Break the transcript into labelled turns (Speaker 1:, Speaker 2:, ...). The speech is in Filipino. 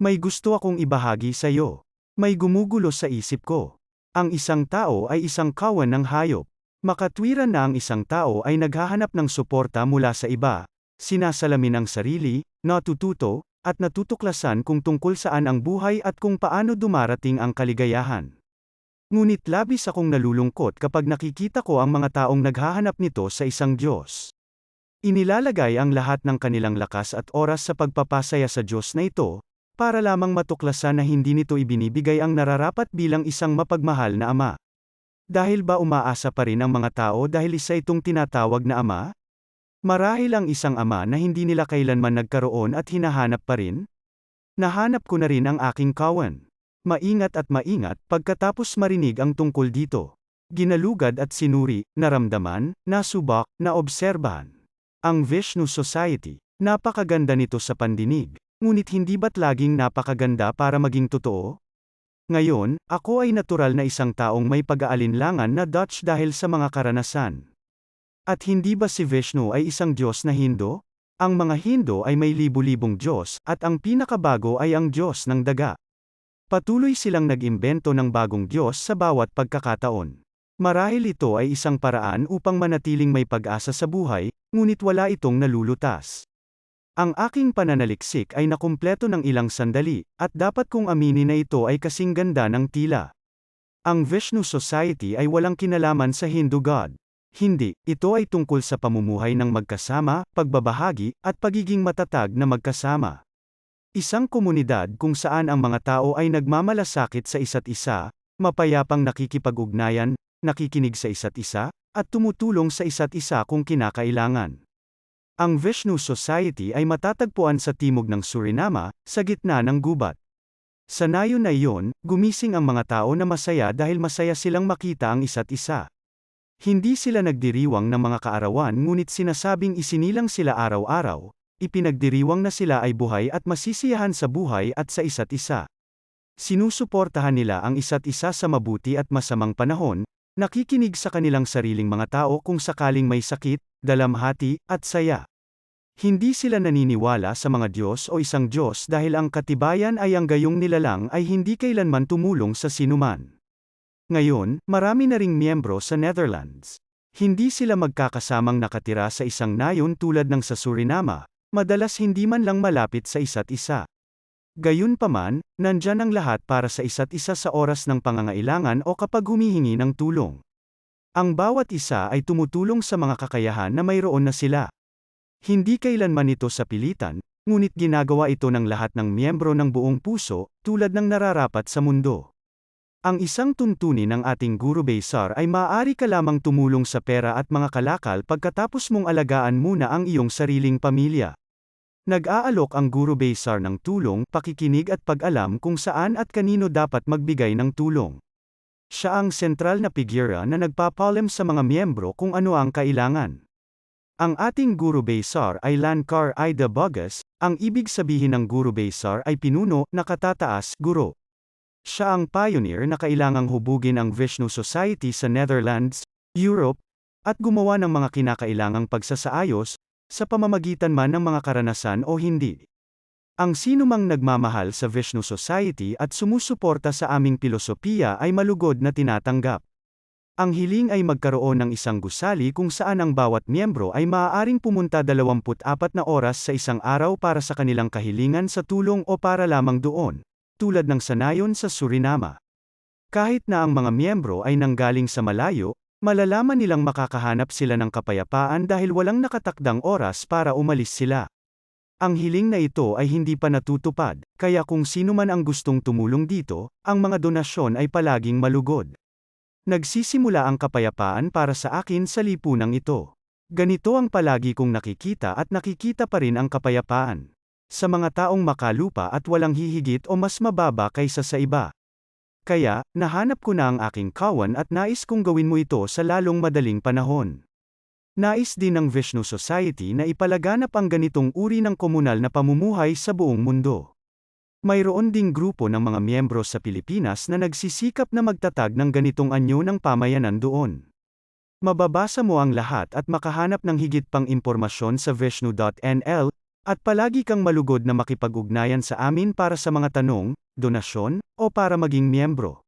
Speaker 1: May gusto akong ibahagi sa iyo. May gumugulo sa isip ko. Ang isang tao ay isang kawan ng hayop. Makatwiran na ang isang tao ay naghahanap ng suporta mula sa iba, sinasalamin ang sarili, natututo, at natutuklasan kung tungkol saan ang buhay at kung paano dumarating ang kaligayahan. Ngunit labis akong nalulungkot kapag nakikita ko ang mga taong naghahanap nito sa isang Diyos. Inilalagay ang lahat ng kanilang lakas at oras sa pagpapasaya sa Diyos na ito, para lamang matuklasan na hindi nito ibinibigay ang nararapat bilang isang mapagmahal na ama. Dahil ba umaasa pa rin ang mga tao dahil isa itong tinatawag na ama? Marahil ang isang ama na hindi nila kailanman nagkaroon at hinahanap pa rin? Nahanap ko na rin ang aking kawan. Maingat at maingat pagkatapos marinig ang tungkol dito. Ginalugad at sinuri, naramdaman, nasubak, naobserbahan. Ang Vishnu Society. Napakaganda nito sa pandinig. Ngunit hindi ba't laging napakaganda para maging totoo? Ngayon, ako ay natural na isang taong may pag-aalinlangan na Dutch dahil sa mga karanasan. At hindi ba si Vishnu ay isang Diyos na Hindo? Ang mga Hindo ay may libu-libong Diyos, at ang pinakabago ay ang Diyos ng daga. Patuloy silang nag-imbento ng bagong Diyos sa bawat pagkakataon. Marahil ito ay isang paraan upang manatiling may pag-asa sa buhay, ngunit wala itong nalulutas. Ang aking pananaliksik ay nakumpleto ng ilang sandali, at dapat kong aminin na ito ay kasing ganda ng tila. Ang Vishnu Society ay walang kinalaman sa Hindu God. Hindi, ito ay tungkol sa pamumuhay ng magkasama, pagbabahagi, at pagiging matatag na magkasama. Isang komunidad kung saan ang mga tao ay nagmamalasakit sa isa't isa, mapayapang nakikipag-ugnayan, nakikinig sa isa't isa, at tumutulong sa isa't isa kung kinakailangan. Ang Vishnu Society ay matatagpuan sa timog ng Surinama, sa gitna ng gubat. Sa nayon na iyon, gumising ang mga tao na masaya dahil masaya silang makita ang isa't isa. Hindi sila nagdiriwang ng mga kaarawan ngunit sinasabing isinilang sila araw-araw, ipinagdiriwang na sila ay buhay at masisiyahan sa buhay at sa isa't isa. Sinusuportahan nila ang isa't isa sa mabuti at masamang panahon, nakikinig sa kanilang sariling mga tao kung sakaling may sakit, dalamhati, at saya. Hindi sila naniniwala sa mga Diyos o isang Diyos dahil ang katibayan ay ang gayong nilalang ay hindi kailanman tumulong sa sinuman. Ngayon, marami na ring miyembro sa Netherlands. Hindi sila magkakasamang nakatira sa isang nayon tulad ng sa Surinama, madalas hindi man lang malapit sa isa't isa. Gayunpaman, nandyan ang lahat para sa isa't isa sa oras ng pangangailangan o kapag humihingi ng tulong. Ang bawat isa ay tumutulong sa mga kakayahan na mayroon na sila. Hindi kailanman ito sa pilitan, ngunit ginagawa ito ng lahat ng miyembro ng buong puso, tulad ng nararapat sa mundo. Ang isang tuntunin ng ating Guru Besar ay maaari ka lamang tumulong sa pera at mga kalakal pagkatapos mong alagaan muna ang iyong sariling pamilya. Nag-aalok ang Guru Besar ng tulong, pakikinig at pag-alam kung saan at kanino dapat magbigay ng tulong. Siya ang sentral na figura na nagpapalam sa mga miyembro kung ano ang kailangan. Ang ating Guru Besar ay Lankar Ida Bogus, ang ibig sabihin ng Guru Besar ay pinuno, nakatataas, guro. Siya ang pioneer na kailangang hubugin ang Vishnu Society sa Netherlands, Europe, at gumawa ng mga kinakailangang pagsasaayos, sa pamamagitan man ng mga karanasan o hindi. Ang sinumang nagmamahal sa Vishnu Society at sumusuporta sa aming pilosopiya ay malugod na tinatanggap. Ang hiling ay magkaroon ng isang gusali kung saan ang bawat miyembro ay maaaring pumunta 24 na oras sa isang araw para sa kanilang kahilingan sa tulong o para lamang doon, tulad ng sanayon sa Surinama. Kahit na ang mga miyembro ay nanggaling sa malayo, Malalaman nilang makakahanap sila ng kapayapaan dahil walang nakatakdang oras para umalis sila. Ang hiling na ito ay hindi pa natutupad, kaya kung sino man ang gustong tumulong dito, ang mga donasyon ay palaging malugod. Nagsisimula ang kapayapaan para sa akin sa lipunang ito. Ganito ang palagi kong nakikita at nakikita pa rin ang kapayapaan. Sa mga taong makalupa at walang hihigit o mas mababa kaysa sa iba. Kaya, nahanap ko na ang aking kawan at nais kong gawin mo ito sa lalong madaling panahon. Nais din ng Vishnu Society na ipalaganap ang ganitong uri ng komunal na pamumuhay sa buong mundo. Mayroon ding grupo ng mga miyembro sa Pilipinas na nagsisikap na magtatag ng ganitong anyo ng pamayanan doon. Mababasa mo ang lahat at makahanap ng higit pang impormasyon sa vishnu.nl, At palagi kang malugod na makipag-ugnayan sa amin para sa mga tanong, donasyon, o para maging miyembro.